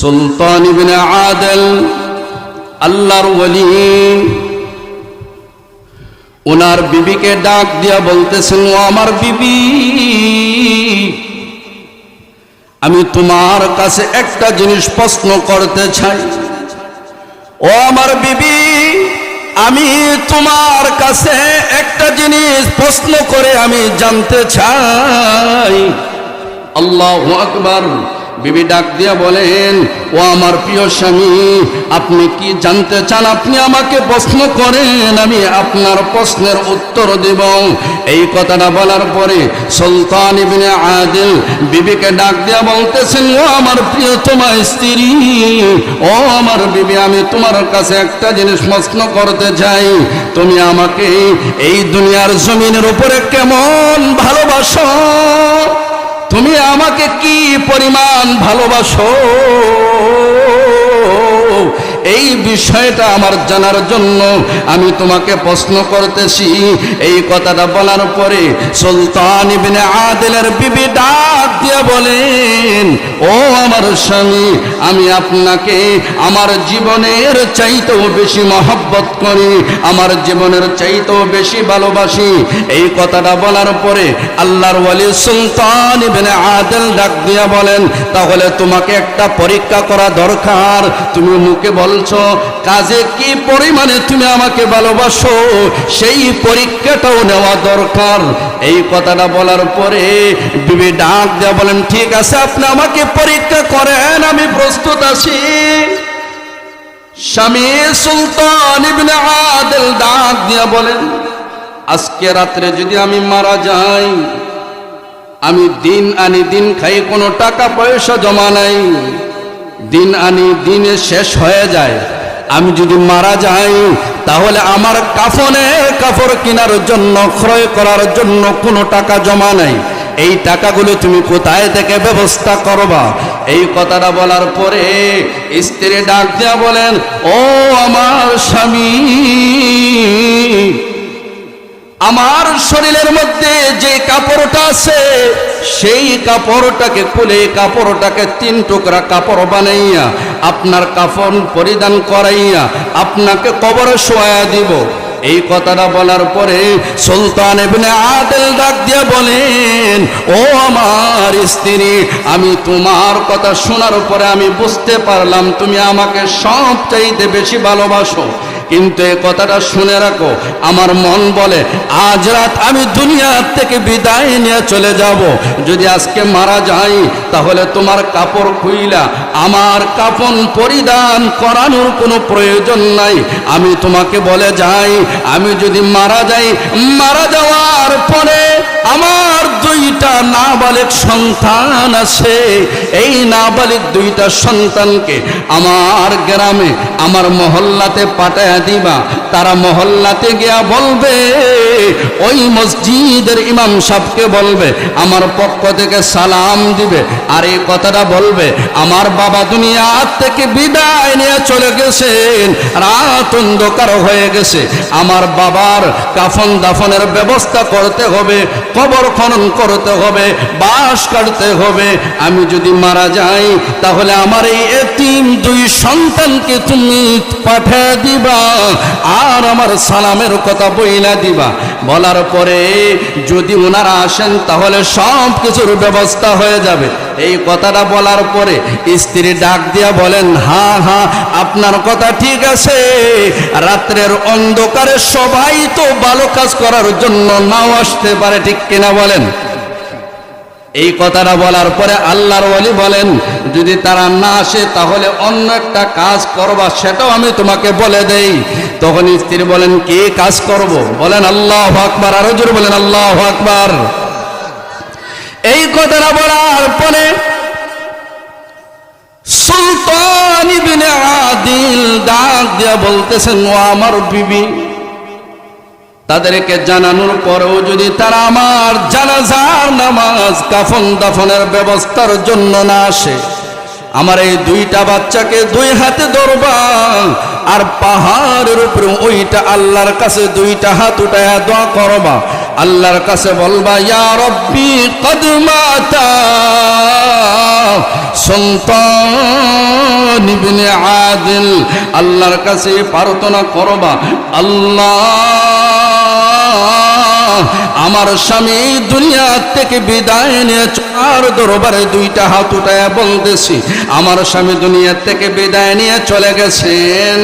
সুলতান ইবনে আদল, আল্লাহর ওলি। ওনার বিবিকে ডাক দিয়া বলতেছেন, ও আমার বিবি, আমি তোমার কাছে একটা জিনিস প্রশ্ন করতে চাই। ও আমার বিবি, আমি তোমার কাছে একটা জিনিস প্রশ্ন করে আমি জানতে চাই। আল্লাহ আকবার। বিবি ডাক দিয়া বলেন, ও আমার প্রিয় স্বামী, আপনি কি জানতে চান? আপনি আমাকে প্রশ্ন করেন, আমি আপনার প্রশ্নের উত্তর দেব। এই কথাটা বলার পরে সুলতান ইবনে আদিল বিবিকে ডাক দিয়া বলতেছেন, ও আমার প্রিয়, তোমার স্ত্রী, ও আমার বিবি, আমি তোমার কাছে একটা জিনিস প্রশ্ন করতে চাই। তুমি আমাকে এই দুনিয়ার জমিনের উপরে কেমন ভালোবাসো? তুমি আমাকে কি পরিমাণ ভালোবাসো? এই বিষয়টা আমার জানার জন্য আমি তোমাকে প্রশ্ন করতেছি। এই কথাটা বলার পরে সুলতান ইবনে আদিলের বিবি ডাক দিয়ে বলেন, ও আমার স্বামী, আমি আপনাকে আমার জীবনের চাইতেও বেশি মহব্বত করি, আমার জীবনের চাইতেও বেশি ভালোবাসি। এই কথাটা বলার পরে আল্লাহর ওয়ালি সুলতান ইবনে আদেল ডাক দিয়া বলেন, তাহলে তোমাকে একটা পরীক্ষা করা দরকার। তুমি মুখে বলছো, কাজে কি পরিমাণে তুমি আমাকে ভালোবাসো? সেই পরীক্ষাটাও নেওয়া দরকার। এই কথাটা বলার পরে বিবি ডাক দেওয়া বলেন, ঠিক আছে, আপনি আমাকে পরীক্ষা করেন, আমি প্রস্তুত আছি। স্বামী সুলতান ইবনে আদিল ডাক দিয়া বলেন, আজকে রাত্রে যদি আমি মারা যাই, আমি দিন আনি দিন খাই, কোনো টাকা পয়সা জমা নাই। দিন আনি দিনে শেষ হয়ে যায়। আমি যদি মারা যাই, তাহলে আমার কাফনে কাপড় কেনার জন্য, ক্রয় করার জন্য কোনো টাকা জমা নাই। এই টাকাগুলো তুমি কোথায় থেকে ব্যবস্থা করবা? এই কথাটা বলার পরে স্ত্রী ডাক দিয়া বলেন, ও আমার স্বামী আমার শরীরের মধ্যে যে কাপড়টা আছে, সেই কাপড়টাকে খুলে, কাপড়টাকে তিন টুকরা কাপড় বানাইয়া, আপনার কাফন পরিধান করাইয়া, আপনাকে কবরে শোয়া দিব। এই কথাটা বলার পরে সুলতান এমনি আদেল ডাক দিয়ে বলেন, ও আমার স্ত্রী, আমি তোমার কথা শোনার পরে আমি বুঝতে পারলাম, তুমি আমাকে সব চাইতে বেশি ভালোবাসো। কিন্তু এ কথাটা শুনে রাখো, আমার মন বলে, আজ রাত আমি দুনিয়ার থেকে বিদায় নিয়ে চলে যাব। যদি আজকে মারা যাই, তাহলে তোমার কাপড় খুইলা, আমার কাপন পরিধান করানোর কোনো প্রয়োজন নাই। আমি তোমাকে বলে যাই, আমি যদি মারা যাই, মারা যাওয়ার পরে আমার দুইটা নাবালিক সন্তান আছে। এই নাবালিক দুইটা সন্তানকে আমার গ্রামে, আমার মহল্লাতে পাঠায় দিবা। তারা মহল্লাতে গিয়া বলবে, ওই মসজিদের ইমাম সাহকে বলবে, আমার পক্ষ থেকে সালাম দিবে। আর এই কথাটা বলবে, আমার বাবা দুনিয়া থেকে বিদায় নিয়ে চলে গেছেন। রাত অন্ধকার হয়ে গেছে। আমার বাবার কাফন দাফনের ব্যবস্থা করতে হবে, কবর খনন করতে হবে বাস কাটতে হবে। আমি যদি মারা যাই, তাহলে আমার এই এতিম দুই সন্তানকে তুমি পাঠিয়ে দিবা আর আমার সালামের কথা বইলা দিবা। বলার পরে যদি ওনারা আসেন, তাহলে সব কিছুর ব্যবস্থা হয়ে যাবে। এই কথাটা বলার পরে স্ত্রী ডাক দিয়া বলেন হ্যাঁ হ্যাঁ আপনার কথা ঠিক আছে। রাত্রের অন্ধকারে সবাই তো ভালো কাজ করার জন্য নাও আসতে পারে, ঠিক কিনা বলেন? এই কথাটা বলার পরে আল্লাহর ওয়ালি বলেন, যদি তারা না আসে, তাহলে অন্য একটা কাজ করবা, সেটাও আমি তোমাকে বলে দেই। তখন স্ত্রী বলেন, কে কাজ করব? বলেন, আল্লাহ আকবার। আরও জোর বলেন, আল্লাহ আকবার। এই কথাটা বলার দিয়া বলতেছেন, ও আমার বিবি, তাদেরকে জানানোর পরেও যদি তারা আমার জানাজার নামাজ কাফন দাফনের ব্যবস্থার জন্য না আসে, আমার এই দুইটা বাচ্চাকে দুই হাতে ধরবা আর পাহাড়ের উপরে ওইটা আল্লাহর কাছে দুইটা হাত উঠায় দোয়া করবা। আল্লাহর কাছে বলবা ইয়া কদমাতা সন্তান ইবনে আদিল। আল্লাহর কাছে প্রার্থনা করবা আল্লাহ আমার স্বামী দুনিয়া থেকে বিদায় নিয়ে আর দরবারে দুইটা হাত উঠায় বলতেছি, আমার স্বামী দুনিয়া থেকে বিদায় নিয়ে চলে গেছেন।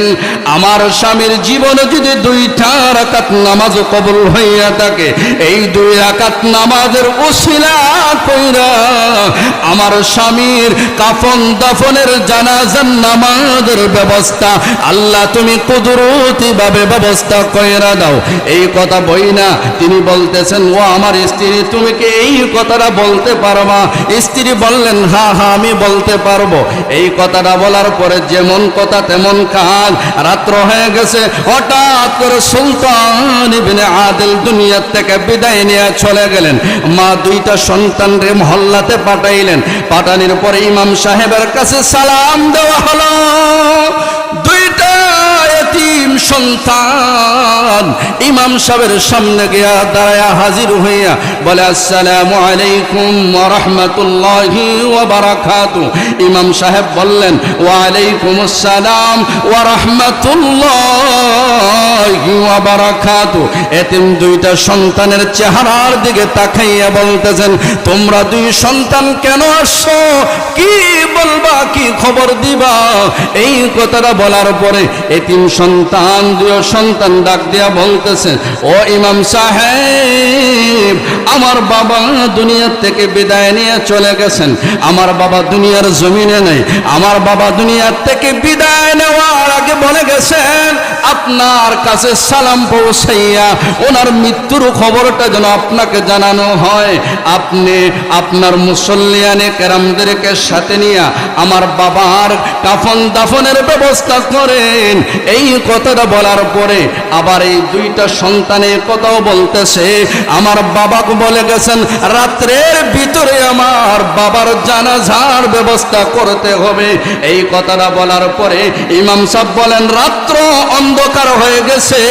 আমার স্বামীর জীবনে যদি দুইটা রাকাত নামাজ কবুল হইয়া থাকে, এই দুই রাকাত নামাজের উসিলা কইরা আমার স্বামীর কাফন দাফনের জানাজান নামাজের ব্যবস্থা আল্লাহ তুমি কুদরতি ভাবে ব্যবস্থা কইরা দাও। এই কথা বই না তিনি বলতেছেন ও আমার স্ত্রী, তুমি কি এই কথাটা বলতে পারবা? স্ত্রী বললেন হ্যাঁ হ্যাঁ আমি বলতে পারব। এই কথাটা বলার পরে যেমন কথা তেমন কাজ। রাত্র হয়ে গেছে, হঠাৎ করে সুলতান ইবনে আদিল দুনিয়ার থেকে বিদায় নিয়ে চলে গেলেন। মা দুইটা সন্তান রে মহল্লাতে পাঠাইলেন। পাঠানোর পরে ইমাম সাহেবের কাছে সালাম দেওয়া হলো। দুইটা সন্তান। ইমাম সাহেবের সামনে গিয়া দাঁড়ায়া হাজির হইয়া বলে, আসসালামু আলাইকুম রাহমাতুল্লাহি বারাকাতু। ইমাম সাহেব বললেন, ওয়া আলাইকুম আসসালাম ওয়া রাহমাতুল্লাহি ওয়া বারাকাতু। এতিম দুইটা সন্তানের চেহারার দিকে তাকাইয়া বলতেছেন, তোমরা দুই সন্তান কেন আসছো? কি বলবা? কি খবর দিবা? এই কথাটা বলার পরে এতিম সন্তান দুই সন্তান ডাক দিয়া বলতেছে, ও ইমাম সাহেব, আমার বাবা দুনিয়ার থেকে বিদায় নিয়ে চলে গেছেন। আমার বাবা দুনিয়ার জমিনে নেই। আমার বাবা দুনিয়ার থেকে বিদায় নেওয়ার আগে বলে গেছেন, আপনার কাছে সালাম পৌঁছাইয়া ওনার মৃত্যুর খবরটা যেন আপনাকে জানানো হয়। আপনি আপনার মুসল্লিয়ানে কেরামদেরকে সাথে নিয়ে আমার বাবার কাফন দাফনের ব্যবস্থা করেন। এই কথাটা বলার পরে আবার এই দুইটা সন্তানের কথাও বলতেছে। আমার বাবাকে বলে গেছেন, রাত্রের ভিতরে আমার বাবার জানাজার ব্যবস্থা করতে হবে। এই কথাটা বলার পরে ইমাম সাহেব বলেন, রাত্র অন্ধকার হয়ে গেছে,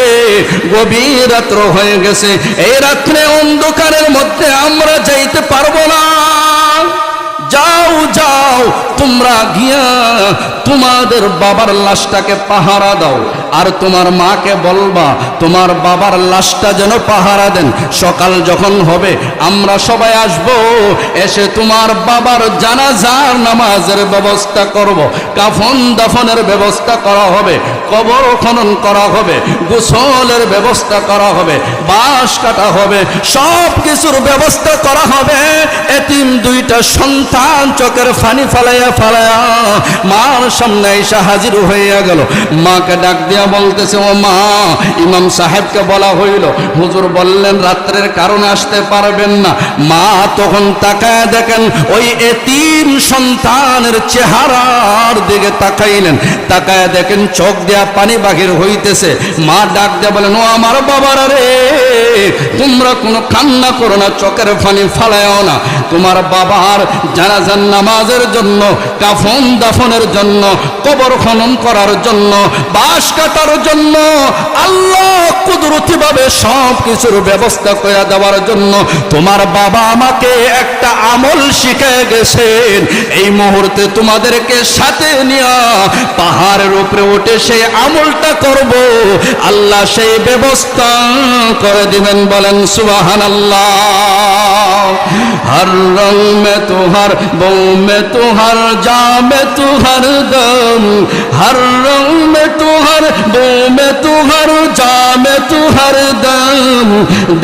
গভীর রাত্র হয়ে গেছে। এই রাত্রে অন্ধকারের মধ্যে আমরা যাইতে পারব না। যাও যাও, তোমরা গিয়া তোমাদের বাবার লাশটাকে পাহারা দাও। আর তোমার মাকে বলবা, তোমার বাবার লাশটা যেন পাহারা দেন। সকাল যখন হবে, আমরা সবাই আসব, এসে তোমার বাবার জানাজার নামাজের ব্যবস্থা করব। কাফন দাফনের ব্যবস্থা করা হবে, কবর খনন করা হবে, গোসলের ব্যবস্থা করা হবে, বাঁশ কাটা হবে সব কিছুর ব্যবস্থা করা হবে। এতিম দুইটা সন্তান চোখের ফানি ফালাইয়া ফালাইয়া মার সামনে এসে হাজির হইয়া গেল। মাকে ডাক দিয়া বলতেছে, ও মা, ইমাম সাহেবকে বলা হইল, হুজুর বললেন, রাত্রের কারণে আসতে পারবেন না। মা তখন তাকায় দেখেন, ওই এতিম সন্তানের চেহারার দিকে তাকাইলেন। তাকায় দেখেন, চোখ দেয়া পানি বাহির হইতেছে। মা ডাক দেয়া বলেন, ও আমার বাবার রে, তোমরা কোনো কান্না করো না, চোখের পানি ফালায়ও না। তোমার বাবার জানাজান নামাজের জন্য, কাফন দাফনের জন্য, কবর খনন করার জন্য বাস বাঁশ কাটার জন্য, আল্লাহ কুদরতি ভাবে সব কিছুর ব্যবস্থা করে দেওয়ার জন্য তোমার বাবা আমাকে একটা আমল শিখে গেছেন। এই মুহূর্তে তোমাদেরকে সাথে নিয়ে পাহাড়ের উপরে উঠে সেই আমলটা করব। আল্লাহ সেই ব্যবস্থা করে দিবেন বলেন সুবাহান আল্লাহ হর রং মে তুহার বউ মে তুহার যা মে তুহার দম রং মে তুহার বউ মে তুহার যা মে তুহার দম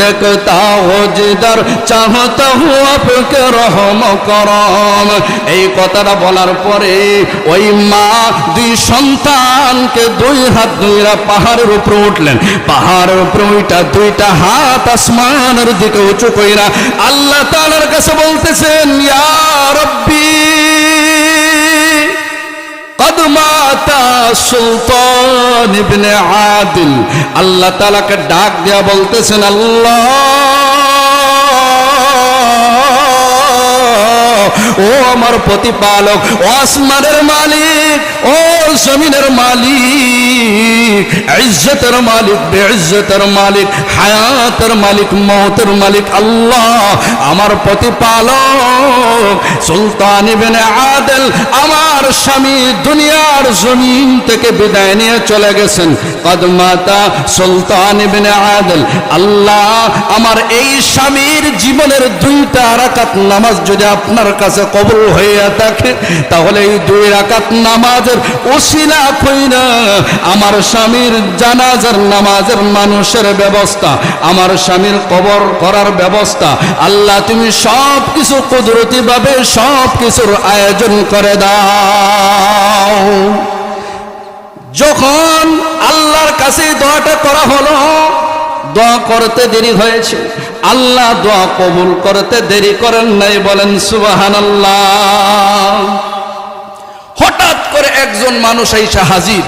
দেখতা হো জিদার চাহতা হো আপকে রহম করম এই কথাটা বলার পরে ওই মা দুই সন্তানকে দুই হাত দুইরা পাহাড়ের উপরে উঠলেন। পাহাড়ের উপরে ওইটা দুইটা হাত আসমানের দিকে উঁচু কইরা আল্লাহ আল্লাহ তালার কাছে বলতেছেন আল্লাহ তালাকে ডাক দেওয়া বলতেছেন, আল্লাহ, ও আমার প্রতিপালক, ও আসমানের মালিক, ও জমিনের মালিক। ইজ্জতের মালিক মালিক, হায়াতের মালিক মালিক আল্লাহ। আমার প্রতিপালক সুলতান ইবনে আদেল আমার স্বামী দুনিয়ার জমিন থেকে বিদায় নিয়ে চলে গেছেন। কদমাতা সুলতান ইবনে আদেল। আল্লাহ আমার এই স্বামীর জীবনের দুইটা রাকাত নামাজ যদি আপনার কাছে কবুল হইয়া থাকে, তাহলে এই দুই রাকাত নামাজের ওসিলা কইরা আমার স্বামীর জানাজার নামাজের মানুষের ব্যবস্থা, আমার স্বামীর কবর করার ব্যবস্থা, আল্লাহ তুমি সব কিছু কুদরতি ভাবে সব কিছুর আয়োজন করে দাও। যখন আল্লাহর কাছে দোয়াটা করা হলো, দোয়া করতে দেরি হয়েছে। আল্লাহ দোয়া কবুল করতে দেরি করেন নাই, বলেন সুবাহান আল্লাহ হঠাৎ করে একজন মানুষ আইসা হাজির।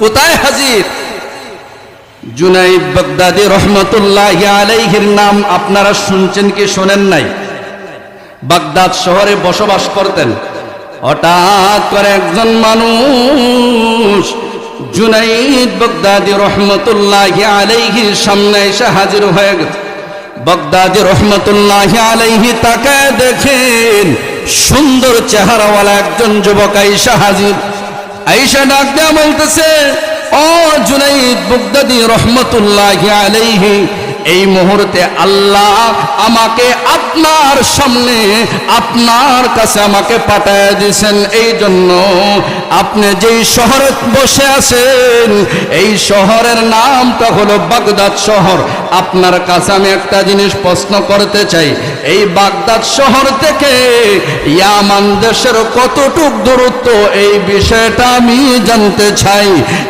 কোথায় হাজির? জুনাইদ বাগদাদি রহমতুল্লাহ আলাইহির নাম আপনারা শুনছেন কি শোনেন নাই? বাগদাদ শহরে বসবাস করতেন। হঠাৎ করে একজন মানুষ জুনাইদ বগদাদি রহমতুল্লাহ আলাইহির সামনে এসে হাজির হয়ে গেছে। বগদাদি রহমতুল্লাহ আলাইহি তাকে দেখেন সুন্দর চেহারাওয়ালা একজন যুবক আইসা হাজির। আইসা ডাক দেয়া বলতেছে ও জুনাইদ বুগদাদি রহমতুল্লাহ আলাইহি এই মুহূর্তে আল্লাহ আমাকে আপনার সামনে, আপনার কাছে আমাকে পাঠায় দিয়েছেন। এই জন্য আপনি যেই শহরে বসে আছেন, এই শহরের নামটা হলো বাগদাদ শহর। আপনার কাছে আমি একটা জিনিস প্রশ্ন করতে চাই। এই বাগদাদ শহর থেকে ইয়ামান দেশের কতটুক দূরত্ব, এই বিষয়টা আমি জানতে চাই।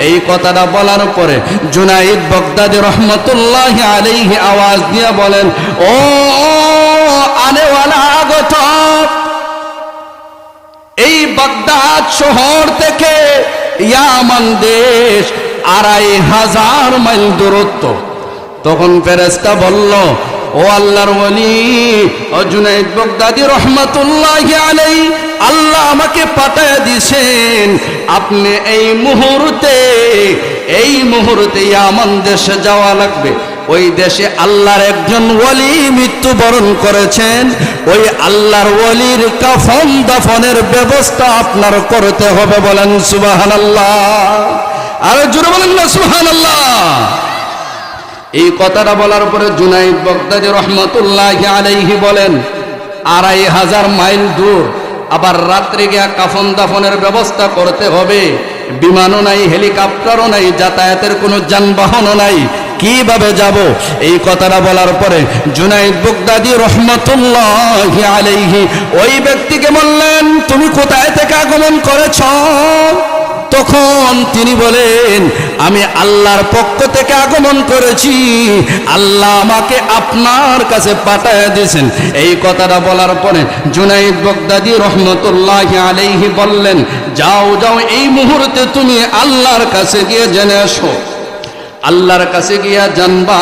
এই কথাটা বলার পরে জুনাইদ বগদাদি রহমতুল্লাহ আলাইহি আওয়াজ দিয়ে বলেন, ও আনেওয়ালা আগত এই বাগদাদ শহর থেকে ইয়ামান দেশ আড়াই হাজার মাইল দূরত্ব। তখন ফেরেস্তা বলল, ও আল্লাহর ওলি, ও জুনাইদ বগদাদি রহমাতুল্লাহ আলাই আল্লাহ আমাকে পাঠায় দিছেন আপনি এই মুহূর্তে এই মুহূর্তে ইয়ামান দেশে যাওয়া লাগবে। ওই দেশে আল্লাহর একজন ওলি মৃত্যুবরণ করেছেন। ওই আল্লাহর ওলির কাফন দাফনের ব্যবস্থা আপনার করতে হবে বলেন সুবাহান আল্লাহ আর জোরে বলেন না সুবাহান আল্লাহ এই কথাটা বলার পরে জুনাইদ বগদাদি রহমতুল্লাহ আলাইহি বলেন, আড়াই হাজার মাইল দূর আবার রাত্রে গিয়া কাফন দাফনের ব্যবস্থা করতে হবে। বিমানও নাই, হেলিকপ্টারও নাই, যাতায়াতের কোনো যানবাহনও নাই। কীভাবে যাব? এই কথাটা বলার পরে জুনাইদ বগদাদি রহমতুল্লাহ আলাইহি ওই ব্যক্তিকে বললেন, তুমি কোথায় থেকে আগমন করেছ? তখন তিনি বলেন, আমি আল্লাহর পক্ষ থেকে আগমন করেছি। আল্লাহ আমাকে আপনার কাছে পাঠায় দিয়েছেন। এই কথাটা বলার পরে জুনাইদ বগদাদি রহমতুল্লাহ আলাইহি বললেন, যাও যাও, এই মুহূর্তে তুমি আল্লাহর কাছে গিয়ে জেনে আসো আল্লাহর কাছে গিয়া জানবা,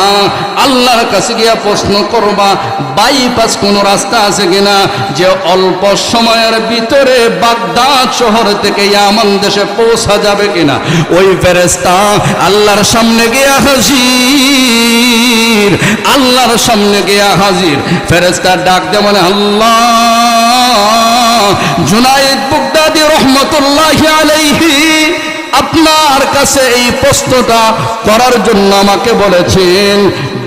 আল্লাহর কাছে গিয়া প্রশ্ন করবা বাইপাস কোনো রাস্তা আছে কিনা? যে অল্প সময়ের ভিতরে বাগদাদ শহর থেকে ইয়ামান দেশে পৌঁছা যাবে কিনা? ওই ফেরেস্তা আল্লাহর সামনে গিয়া হাজির, আল্লাহর সামনে গিয়া হাজির। ফেরেস্তা ডাক দে মানে আল্লাহ, জুনাইদ বুগদাদি রহমতুল্লাহ আলাইহি আপনার কাছে এই প্রশ্নটা করার জন্য আমাকে বলেছেন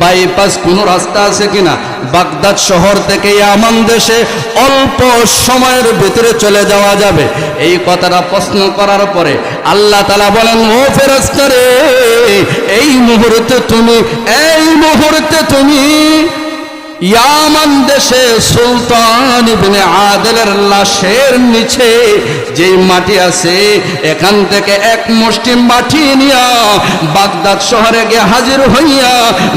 বাইপাস কোনো রাস্তা আছে কিনা? বাগদাদ শহর থেকে আমান দেশে অল্প সময়ের ভিতরে চলে যাওয়া যাবে। এই কথাটা প্রশ্ন করার পরে আল্লাহ তালা বলেন, ও ফেরস্তারে এই মুহূর্তে তুমি, এই মুহূর্তে তুমি ইয়ামান দেশে সুলতান ইবনে আদেলের লাশের নিচে যে মাটি আছে, এখান থেকে এক মুষ্টি মাটি নিয়া বাগদাদ শহরে গিয়ে হাজির হইয়া,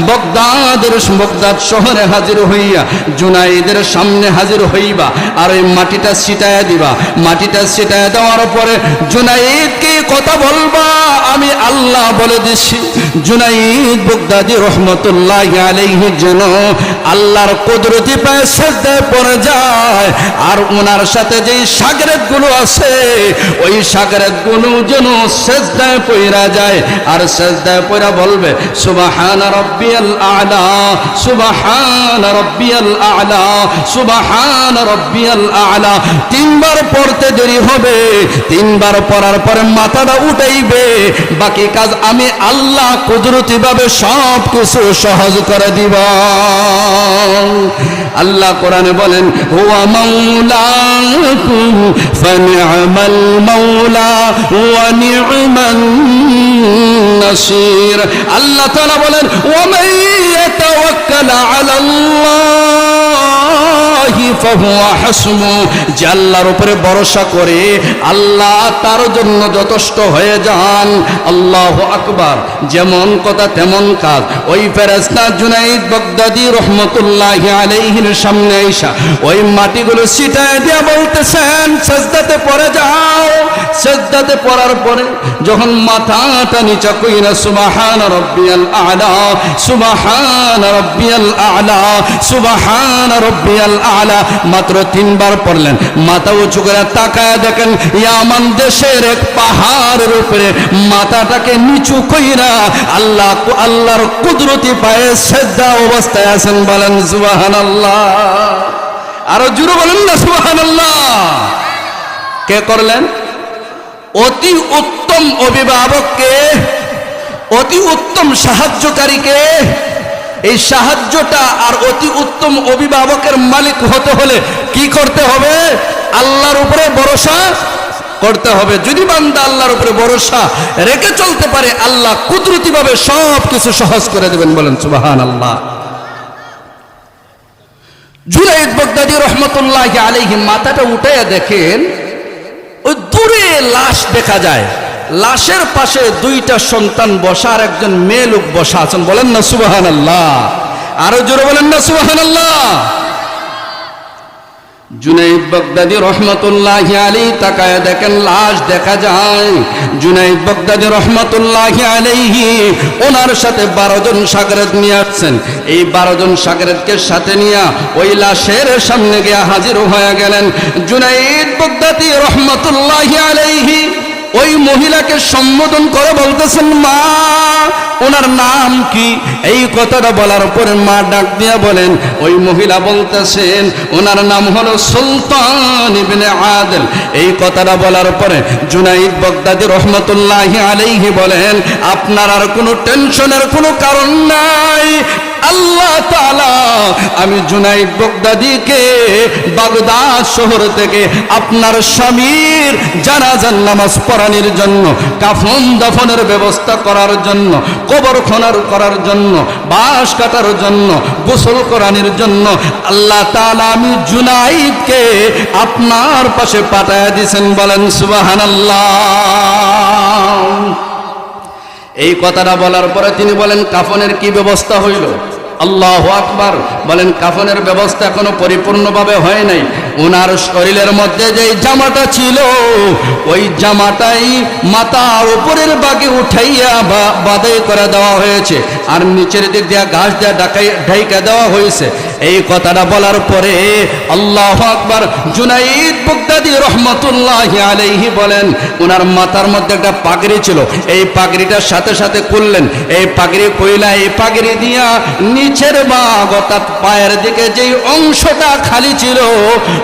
বগদাদের বগদাদ শহরে হাজির হইয়া, জুনাইদের সামনে হাজির হইবা আর ওই মাটিটা ছিটায় দিবা। মাটিটা ছিটায় দেওয়ার পরে জুনাইদকে কথা বলবা, আমি আল্লাহ বলে দিছি, জুনাইদ বুগদাদি রহমতুল্লাহ আলাইহি যেন আল্লাহর কুদরতি পায়ে সেজদায় পড়ে যায়। আর ওনার সাথে যেই সাগরেতগুলো আছে, ওই সাগরেতগুলো যেন সেজদায় পইরা যায়। আর সেজদায় পইরা বলবে, সুবহান রাব্বিয়াল আলা, সুবহান রাব্বিয়াল আলা, সুবহান রাব্বিয়াল আলা। তিনবার পড়তে দেরি হবে। তিনবার পড়ার পরে মাথাটা উঠাইবে। বাকি কাজ আমি আল্লাহ কুদরতি ভাবে সব কিছু সহজ করে দিব। আল্লাহ কোরআনে বলেন, হুয়া মাওলাকুম ফানি'মাল মাওলা, ওয়া নি'মান নাসির। আল্লাহ তাআলা বলেন, ওয়া মান ইয়াতাওয়াক্কাল আলাল্লাহি ফাহুয়া হাসমু উপরে ভরসা করে আল্লাহ তার জন্য যথেষ্ট হয়ে যান। আল্লাহ আকবার। যেমন কথা তেমন কাজ। ওই ফেরেস্তা জুনাইদ বগদাদি রহমতুল্লাহ আলাইহির সামনে আইসা ওই মাটিগুলো ছিটায় দিয়া বলতেছেন, সেজদাতে পড়ে যাও। সেজদাতে পড়ার পরে যখন মাথাটা নিচা কইরা, সুবহান রাব্বিয়াল আলা, সুবহান রাব্বিয়াল আলা, সুবহান রাব্বিয়াল আলা মাত্র তিনবার পড়লেন। মাথা উঁচু করে তাকায় দেখেন, ইয়ামান দেশের এক পাহাড়ের উপরে মাথাটাকে নিচু কইরা আল্লাহ আল্লাহর কুদরতি পায়ে সেদ্ধা অবস্থায় আছেন বলেন সুবাহান আল্লাহ আরও জুড়ে বলেন না সুবাহান আল্লাহ কে করলেন? অতি উত্তম অভিভাবককে, অতি উত্তম সাহায্যকারীকে এই সাহায্যটা আর অতি উত্তম অভিভাবকের মালিক হতে হলে কি করতে হবে? আল্লাহর উপরে ভরসা করতে হবে। যদি বান্দা আল্লাহর উপরে ভরসা রেখে চলতে পারে, আল্লাহ কুদরতিভাবে সব কিছু সহজ করে দেবেন বলেন সুবাহান আল্লাহ জুরাইদ বগদাদি রহমতুল্লাহ আলাইহি মাথাটা উঠে দেখেন, ওই দূরে লাশ দেখা যায়। লাশের পাশে দুইটা সন্তান বসা আর একজন মেয়ে লোক বসা আছেন। বলেন না সুবাহান আল্লাহ আরও জোরে বলেন না সুবাহান আল্লাহ জুনাইদ বগদাদি রহমতুল্লাহ তাকায় দেখেন লাশ দেখা যায়। বগদাদি ওনার সাথে বারো জন নিয়ে আসছেন। এই বারো জন সাথে নিয়ে ওই লাশের সামনে গিয়ে হাজির হয়ে গেলেন জুনাইদ বগদাদি রহমতুল্লাহ আলাইহি। ওই মহিলাকে সম্বোধন করে বলতেছেন, মা, ওনার নাম কি? এই কথাটা বলার পরে মা ডাক দিয়া বলেন, ওই মহিলা বলতেছেন, ওনার নাম হলো সুলতান ইবনে আদল। এই কথাটা বলার পরে জুনাইদ বগদাদি রহমতুল্লাহি আলাইহি বলেন, আপনার আর কোনো টেনশনের কোনো কারণ নাই। আল্লাহ তাআলা, আমি জুনাই বগদাদিকে, বাগদাদ শহর থেকে আপনার স্বামীর জানাজার নামাজ পড়ানোর জন্য, কাফন দাফনের ব্যবস্থা করার জন্য কবর খনার করার জন্য, বাঁশ কাটার জন্য, গোসল করানোর জন্য, আল্লাহ তালা আমি জুনাইদকে আপনার পাশে পাঠায় দিয়েছেন বলেন, সুবহানাল্লাহ। এই কথাটা বলার পরে তিনি বলেন, কাফনের কি ব্যবস্থা হইল? আল্লাহ আকবার বলেন কাফনের ব্যবস্থা এখনও পরিপূর্ণভাবে হয় নাই। ওনার শরীরের মধ্যে যে জামাটা ছিল, ওই জামাটাই মাথার উপরের বাগে উঠাইয়া বা বাদাই করে দেওয়া হয়েছে। আর নিচের দিক দিয়ে ঘাস দিয়ে ডাকাই ঢাইকা দেওয়া হয়েছে। এই কথাটা বলার পরে আল্লাহ আকবার জুনাইদ বুগদাদি রহমতুল্লাহ আলাইহি বলেন ওনার মাথার মধ্যে একটা পাগড়ি ছিল। এই পাগড়িটার সাথে সাথে করলেন এই পাগড়ি কইলা এই পাগড়ি দিয়া নিচের বাঘ অর্থাৎ পায়ের দিকে যেই অংশটা খালি ছিল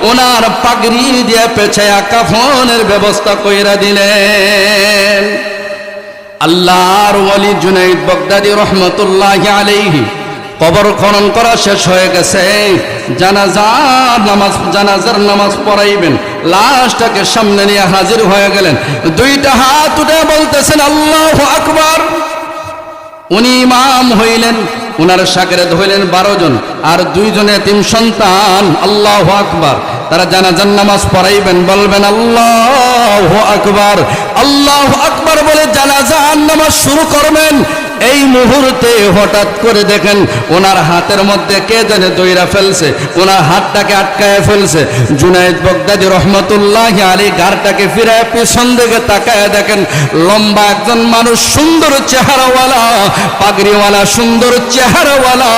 ওনার পাগড়ি দিয়ে পেছায়া কাফনের ব্যবস্থা কইরা দিলেন। আল্লাহর ওয়ালি জুনাইদ বগদাদি রহমতুল্লাহ আলাইহি কবর খনন করা শেষ হয়ে গেছে। জানাজার নামাজ জানাজার নামাজ পড়াইবেন, লাশটাকে সামনে নিয়ে হাজির হয়ে গেলেন। দুইটা হাত উঠে বলতেছেন, আল্লাহ আকবার। উনি ইমাম হইলেন, উনার সাকেরেদ হইলেন বারো জন, আর দুইজনে তিন সন্তান, আল্লাহ আকবার। তারা জানাজান নামাজ পড়াইবেন বলবেন আল্লাহ আকবার আল্লাহ আকবার বলে জানাজান নামাজ শুরু করবেন। এই মুহূর্তে হঠাৎ করে দেখেন ওনার হাতের মধ্যে কে জানে দইরা ফেলছে, ওনার হাতটাকে আটকায় ফেলছে। জুনাইদ বগদাদি রহমতুল্লাহ আলী গারটাকে ফিরে পিছন দিকে তাকায় দেখেন, লম্বা একজন মানুষ, সুন্দর চেহারাওয়ালা, পাগড়িওয়ালা, সুন্দর চেহারাওয়ালা।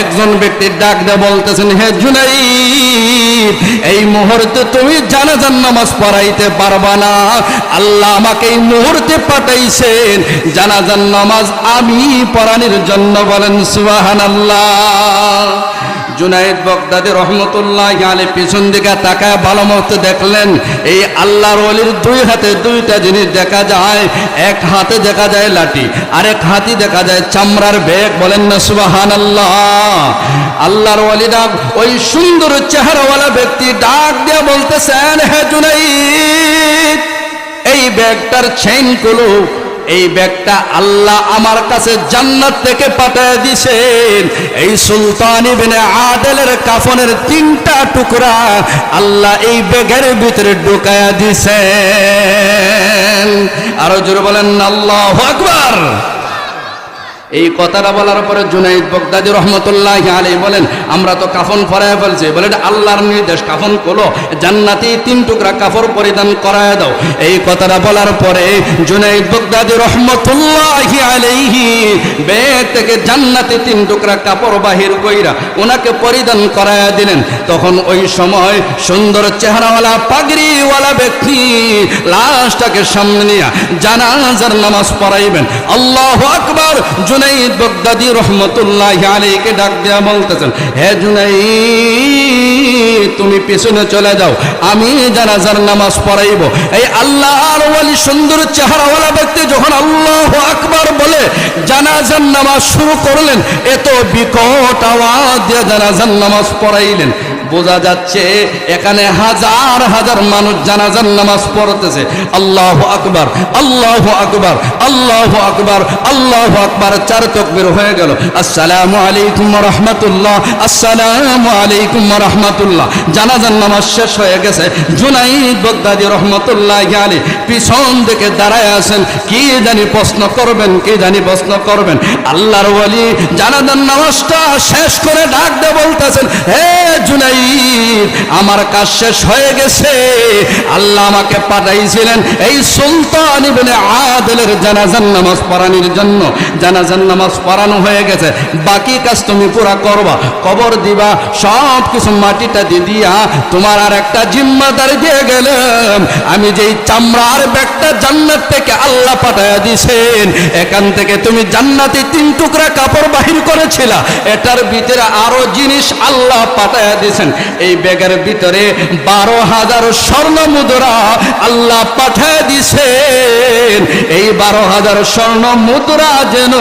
একজন ব্যক্তির ডাক দিয়ে বলতেছেন, হে জুনাইদ, এই মুহূর্তে তুমি জানাজান নামাজ পড়াইতে পারবা না। আল্লাহ আমাকে এই মুহূর্তে পাঠাইছেন। জানাজান নামাজ আমি পড়ানোর জন্য বলেন সুবাহান আল্লাহ জুনাইদ বগদাদি রহমতুল্লাহ আলী পিছন দিকে তাকায়, ভালো মতো দেখলেন, এই আল্লাহর অলির দুই হাতে দুইটা জিনিস দেখা যায়। এক হাতে দেখা যায় লাঠি, আরেক হাতি দেখা যায় চামড়ার ব্যাগ। বলেন না সুবাহান আল্লাহ আল্লাহর অলিরা ওই সুন্দর চেহারাওয়ালা ব্যক্তি ডাক দিয়ে বলতেছেন, হে জুনাইদ, এই ব্যাগটার চেইনগুলো এই ব্যাগটা আল্লাহ আমার কাছে জান্নাত থেকে পাঠিয়ে দিছেন এই সুলতান ইবনে আদেলের কাফনের তিনটা টুকরা আল্লাহ এই ব্যাগের ভিতরে ঢুকায়া দিছেন আরও জোরে বলেন, আল্লাহ আকবার। এই কথাটা বলার পরে জুনাইদ বগদাদি রহমতুল্লাহ আলী বলেন, আমরা তো কাফন পরায় ফেলছি। বলে এটা আল্লাহর নির্দেশ কাফন করো, জান্নাতি তিন টুকরা কাপড় পরিধান করায় দাও। এই কথাটা বলার পরে জুনাইদ বগদাদি রহমতুল্লাহ আলাইহি বেগ থেকে জান্নাতি তিন টুকরা কাপড় বাহির কইরা ওনাকে পরিধান করায় দিলেন। তখন ওই সময় সুন্দর চেহারাওয়ালা পাগড়িওয়ালা ব্যক্তি লাশটাকে সামনে নিয়ে জানাজার নামাজ পড়াইবেন। আল্লাহ আকবার জুনাইদ বগদাদি রহমতুল্লাহ আলীকে ডাক দেয়া বলতেছেন হে জুনাইদ তুমি পেছনে চলে যাও, আমি জানাজার নামাজ পড়াইব। এই আল্লাহর ওয়ালি সুন্দর চেহারাওয়ালা ব্যক্তি যখন আল্লাহ আকবার বলে, জানাজার নামাজ শুরু করলেন, এত বিকট আওয়াজ দিয়ে জানাজার নামাজ পড়াইলেন। বোঝা যাচ্ছে এখানে হাজার হাজার মানুষ জানাজার নামাজ পড়তেছে। আল্লাহ আকবার আল্লাহ আকবার আল্লাহ আকবার আল্লাহ আকবার, চার তকবির হয়ে গেল। আসসালামু আলাইকুম রহমতুল্লাহ, আসসালামু আলাইকুম রহমতুল্লাহ। জানাজার নামাজ শেষ হয়ে গেছে। জুনাইদ বগদাদি রহমতুল্লাহ আলী পিছন থেকে দাঁড়ায় আছেন। কি জানি প্রশ্ন করবেন, কি জানি প্রশ্ন করবেন। আল্লাহর ওয়ালি জানাজার নামাজটা শেষ করে ডাক দিয়ে বলতেছেন, হে জুনাই আমার কাজ শেষ হয়ে গেছে। আল্লাহ আমাকে পাঠাইছিলেন এই সুলতান ইবনে আদলের জানাজান নামাজ পড়ানোর জন্য। জানাজান নামাজ পড়ানো হয়ে গেছে। বাকি কাজ তুমি পুরা করবা। কবর দিবা সব কিছু মাটিটা দিয়ে দিয়া তোমার আর একটা জিম্মাদার দিয়ে গেলাম। আমি যেই চামড়ার ব্যাগটা জান্নাত থেকে আল্লাহ পাঠাইয়া দিছেন, এখান থেকে তুমি জান্নাতি তিন টুকরা কাপড় বাহির করেছিলা, এটার ভিতরে আরও জিনিস আল্লাহ পাঠাইয়া দিছেন। এই ব্যাগের ভিতরে বারো হাজার স্বর্ণ মুদ্রা আল্লাহ পাঠিয়ে দিছেন। এই বারো হাজার স্বর্ণ মুদ্রা যেন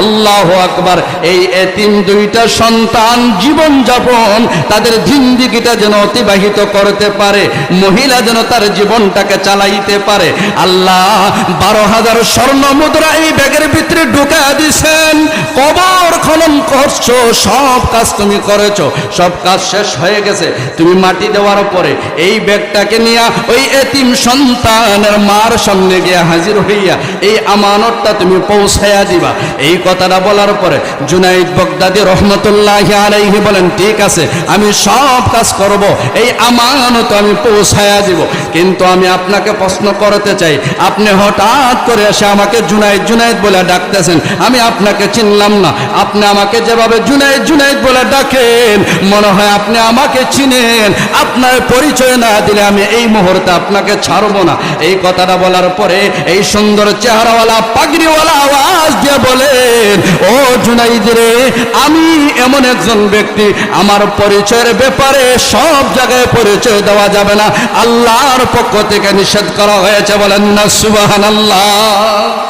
আল্লাহ আকবার, এই এতিম দুইটা সন্তান জীবন যাপন তাদের জিন্দিগিটা যেন অতিবাহিত করতে পারে, মহিলা যেন তার জীবনটাকে চালাইতে পারে। আল্লাহ বারো হাজার স্বর্ণ মুদ্রা এই ব্যাগের ভিতরে ঢুকা দিছেন। কবর খনন করছ, সব কাজ তুমি করেছ, সব কাজ শেষ হয়ে গেছে। তুমি মাটি দেওয়ার পরে এই ব্যাগটাকে নিয়ে ওই এতিম সন্তানের মার সামনে গিয়ে হাজির হইয়া এই আমানতটা তুমি পৌঁছাইয়া দিবা। এই কথাটা বলার পরে জুনাইদ বগদাদি রহমতুল্লাহ আলাইহি বলেন, ঠিক আছে, আমি সব কাজ করব। এই আমানত আমি পৌঁছায়া দিব। কিন্তু আমি আপনাকে প্রশ্ন করতে চাই। আপনি হঠাৎ করে এসে আমাকে জুনাইদ জুনাইদ বলে ডাকতেছেন। আমি আপনাকে চিনলাম না। আপনি আমাকে যেভাবে জুনাইদ জুনাইদ বলে ডাকেন, মনে হয় আপনি আমাকে চিনেন। আপনার পরিচয় না দিলে আমি এই মুহূর্তে আপনাকে ছাড়বো না। এই কথাটা বলার পরে এই সুন্দর চেহারাওয়ালা, পাগড়িওয়ালা আওয়াজ দিয়ে বলেন, ও জুনাইদ রে, আমি এমন একজন ব্যক্তি। আমার পরিচয়ের ব্যাপারে সব জায়গায় পরিচয় দেওয়া যাবে না। আল্লাহর পক্ষ থেকে নিষেধ করা হয়েছে বলেন না সুবাহান আল্লাহ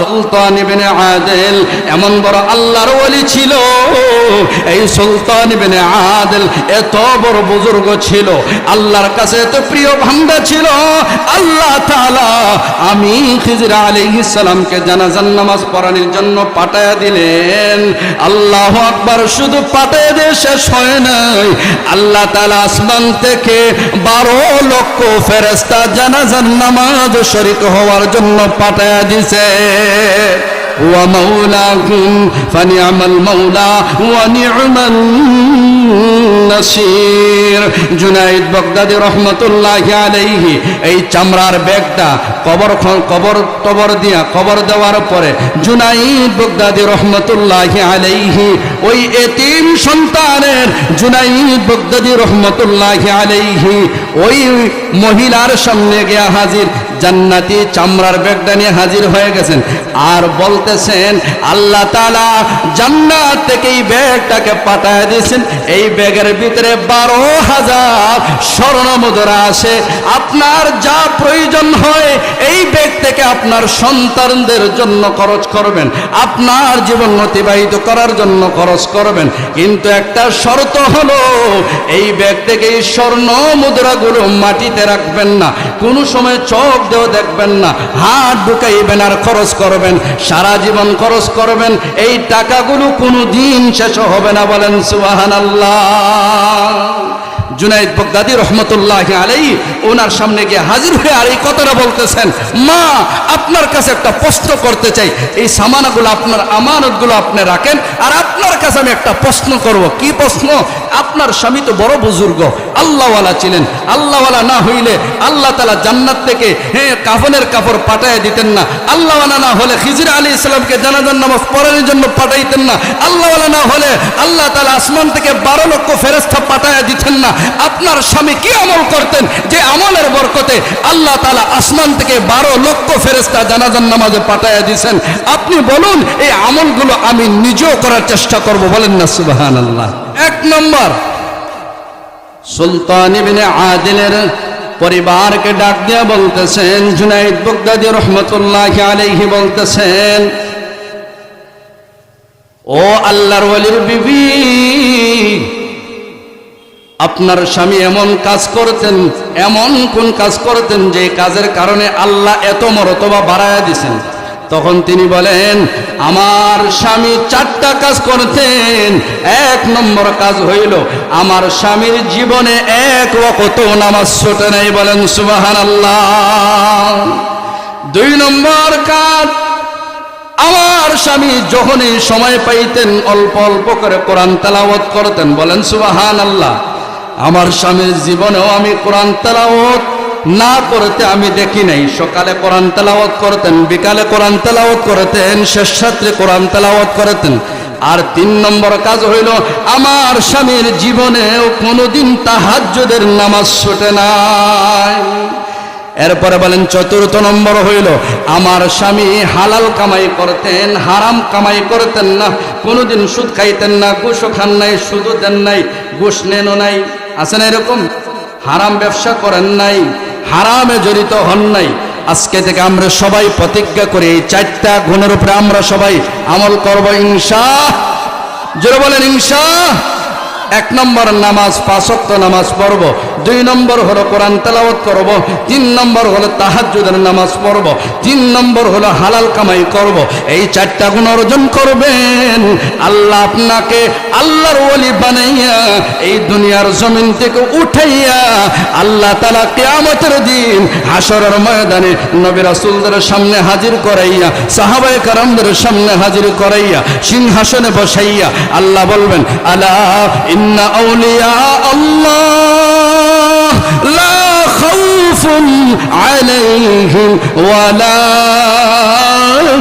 সুলতান ইবনে আদেল এমন বড় আল্লাহর ওলি ছিল। এই সুলতান ইবনে আদেল এত বড় বুজুর্গ ছিল, আল্লাহর কাছে এত প্রিয় ভান্ডা ছিল। আল্লাহ তাআলা আমি খিজর আলাইহিস সালামকে জানাজান নামাজ পড়ানোর জন্য পাঠায়া দিলেন। আল্লাহ আকবার, শুধু পাঠায় দিয়ে শেষ হয় নাই। আল্লাহ আল্লাহ তালা আসমান থেকে বারো লক্ষ ফেরেস্তা জানাজার নামাজ শরিক হওয়ার জন্য পাঠা দিছে ও মৌলা ফানি আমল মৌলা ও নিয়ম নাসির। জুনাইদ বগদাদি রহমতুল্লাহ আলাইহি এই চামড়ার ব্যাগটা কবর কবর টবর দিয়া কবর দেওয়ার পরে জুনাইদ বগদাদি রহমতুল্লাহ আলাইহি ওই এতিম সন্তানের জুনাইদ বগদাদি রহমতুল্লাহ আলাইহি ওই মহিলার সামনে গিয়া হাজির, জান্নাতি চামড়ার ব্যাগটা নিয়ে হাজির হয়ে গেছেন। আর বলতেছেন, আল্লাহ তালা জান্নাত থেকে এই ব্যাগটাকে পাঠায় দিয়েছেন। এই ব্যাগের ভিতরে বারো হাজার স্বর্ণ মুদ্রা আছে। আপনার যা প্রয়োজন হয় এই ব্যাগ থেকে আপনার সন্তানদের জন্য খরচ করবেন। আপনার জীবন অতিবাহিত করার জন্য খরচ করবেন। কিন্তু একটা শর্ত হলো, এই ব্যাগ থেকে এই স্বর্ণ মুদ্রাগুলো মাটিতে রাখবেন না। কোনো সময় চোখ দিয়েও দেখবেন না, হাত ঢুকাইবেন আর খরচ করবেন। সারা জীবন খরচ করবেন। এই টাকাগুলো কোনো দিন শেষ হবে না বলেন সুবাহান আল্লাহ। জুনাইদ বগদাদি রহমতুল্লাহ আলাই ওনার সামনে গিয়ে হাজির হয়ে আর এই কথাটা বলতেছেন, মা, আপনার কাছে একটা প্রশ্ন করতে চাই। এই সামানাগুলো আপনার আমানতগুলো আপনি রাখেন, আর আপনার কাছে আমি একটা প্রশ্ন করব। কি প্রশ্ন? আপনার স্বামী তো বড় বুজুর্গ, আল্লাহওয়ালা ছিলেন। আল্লাহওয়ালা না হইলে আল্লাহ তালা জান্নাত থেকে হ্যাঁ কাফনের কাপড় পাঠায় দিতেন না। আল্লাহওয়ালা না হলে খিজির আলী ইসলামকে জানাজান নামাজ পড়ানোর জন্য পাঠাইতেন না। আল্লাহওয়ালা না হলে আল্লাহ তালা আসমান থেকে বারো লক্ষ ফেরস্তা পাঠায় দিতেন না। আপনার স্বামী কি আমল করতেন? যে আমলের বরকতে আল্লাহ তালা আসমান থেকে বারো লক্ষ ফেরেস্তা জানাজান নামাজে পাঠায় দিয়েছেন। আপনি বলুন, এই আমলগুলো আমি নিজেও করার চেষ্টা করব, বলেন না সুবাহান আল্লাহ এক নম্বর, সুলতান ইবনে আদিলের পরিবারকে ডাক দিয়ে বলতেছেন, জুনাইদ বগদাদি রহমতুল্লাহ আলাইহি বলতেছেন, ও আল্লাহর ওয়ালির বিবি আপনার স্বামী এমন কাজ করতেন এমন কোন কাজ করতেন যে কাজের কারণে আল্লাহ এত মরতবা বাড়ায়া দিছেন। তখন তিনি বলেন, আমার স্বামী চারটা কাজ করতেন এক নম্বর কাজ হইল, আমার স্বামীর জীবনে এক ওয়াক্ত নামাজ ছোটে নাই বলেন সুবাহান আল্লাহ দুই নম্বর কাজ, আমার স্বামী যখনই সময় পাইতেন, অল্প অল্প করে কোরআন তেলাওয়াত করতেন বলেন সুবাহান আল্লাহ আমার স্বামীর জীবনেও আমি কোরআন তেলাওয়াত না করতে আমি দেখি নাই। সকালে কোরআন তেলাওয়াত করতেন, বিকালে কোরআন তেলাওয়াত করতেন, শেষ রাত্রে কোরআন তেলাওয়াত করতেন। আর তিন নম্বর কাজ হইল, আমার স্বামীর জীবনেও কোনোদিন তাহাজ্জুদের নামাজ ছোটে নাই। এরপরে বলেন, চতুর্থ নম্বর হইল, আমার স্বামী হালাল কামাই করতেন, হারাম কামাই করতেন না, কোনোদিন সুদ খাইতেন না, ঘুষও খান নাই, সুদও দেন নাই, ঘুষ নেনও নাই। আছে না এরকম? হারাম ব্যবসা করেন নাই, হারামে জড়িত হন নাই। আজকে থেকে আমরা সবাই প্রতিজ্ঞা করি, এই চারটা গুণের উপরে আমরা সবাই আমল করব ইনশা। জোরে বলেন ইনশা। এক নম্বর নামাজ পাঁচক্ত নামাজ পড়ব। দুই নম্বর হলো কোরআন তেলাওয়াত করব, তিন নম্বর হলো তাহাজ্জুদের নামাজ পড়ব, তিন নম্বর হলো হালাল কামাই করব। এই চারটা গুণ অর্জন করবেন। আল্লাহ আপনাকে আল্লাহর ওলি বানাইয়া এই দুনিয়ার জমিন থেকে উঠাইয়া আল্লাহ তালা কেয়ামতের দিন হাসরের ময়দানে নবী রাসূলদের সামনে হাজির করাইয়া, সাহাবায়ে কারামদের সামনে হাজির করাইয়া, সিংহাসনে বসাইয়া আল্লাহ বলবেন, আলা ইন্না আউলিয়া আল্লাহ। লা خوف عليهم ولا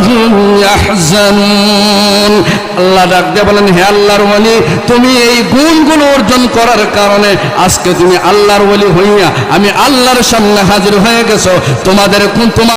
هم يحزنون। আল্লাহ ডাক দিয়ে বলেন, হে আল্লাহর ওলি, তুমি এই গুণগুলো অর্জন করার কারণে আজকে তুমি আল্লাহর ওলি হইয়া আমি আল্লাহর সামনে হাজির হয়ে গেছো। তোমাদের তোমার